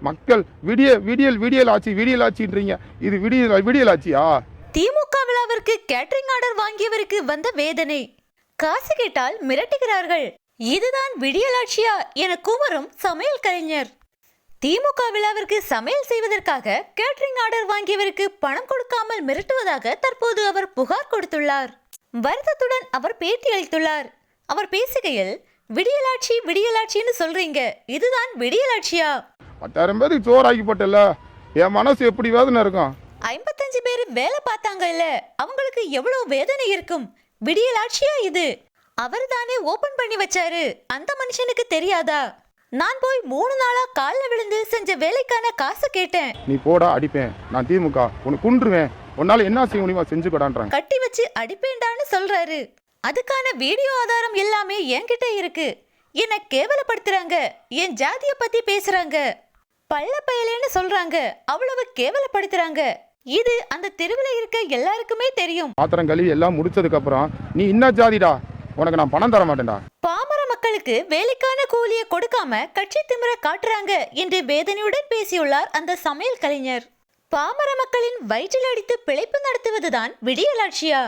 மக்கள் விடிய விடியல் விடியல் ஆட்சி விடியல் ஆட்சின்றீங்க இது விடியல் விடியல் ஆட்சியா திமுக விழாவிற்கு கேட்டரிங் ஆர்டர் வாங்கியவருக்கு வந்த வேதனை. காசு கேட்டால் மிரட்டுகிறார்கள். இதுதான் விடியலாட்சியா என கூவரும் சமையல் கலைஞர். திமுக விழாவிற்கு சமையல் செய்வதற்காக கேட்டரிங் ஆர்டர் வாங்கியவருக்கு பணம் கொடுக்காமல் மிரட்டுவதாக தற்போது அவர் புகார் கொடுத்துள்ளார். வருத்தத்துடன் அவர் பேட்டி அளித்துள்ளார். அவர் பேசுகையில் விடியலாட்சி விடியலாட்சின்னு சொல்றீங்க. இதுதான் விடியலாட்சியா பத்தாயிரம் பேருக்கு சோறாக்கி போட்டல என் மனசு எப்படி வேதனை இருக்கும்? ஐம்பத்தஞ்சு பேர் வேலை பார்த்தாங்கல்ல அவங்களுக்கு எவ்வளவு வேதனை இருக்கும்? விடியலாட்சியா இது? அவர் தானே ஓபன் பண்ணி வச்சாரு. அந்த மனுஷனுக்கு தெரியாதா? நான் போய் மூணு நாளா கால்ல விழுந்து செஞ்ச வேலைக்கான காசு கேட்டேன். நீ போடா அடிப்பேன். நான் திமுக. உனக்கு குன்றுவேன். உன்னால என்ன செய்ய முடியுமா செஞ்சு கொடான்றாங்க கட்டி வச்சு அடிப்பேண்டான்னு சொல்றாரு. அதுக்கான வீடியோ ஆதாரம் எல்லாமே என்கிட்ட இருக்கு. என்ன கேவலப்படுத்துறாங்க. என் ஜாதிய பத்தி பேசுறாங்க. பள்ள பயலேன்னு சொல்றாங்க. அவ்வளவு கேவலப்படுத்துறாங்க. இது அந்த தெருவில் இருக்க எல்லாருக்குமே தெரியும். பாத்திரம் கழுவி எல்லாம் முடிச்சதுக்கு அப்புறம் நீ என்ன ஜாதிடா? உனக்கு நான் பணம் தர மாட்டேன்டா பாமர மக்களுக்கு வேலைக்கான கூலியை கொடுக்காம கட்சி திமிர காட்டுறாங்க என்று வேதனையுடன் பேசியுள்ளார் அந்த சமையல் கலைஞர். பாமர மக்களின் வயிற்றில் அடித்து பிழைப்பு நடத்துவதுதான் விடியலாட்சியா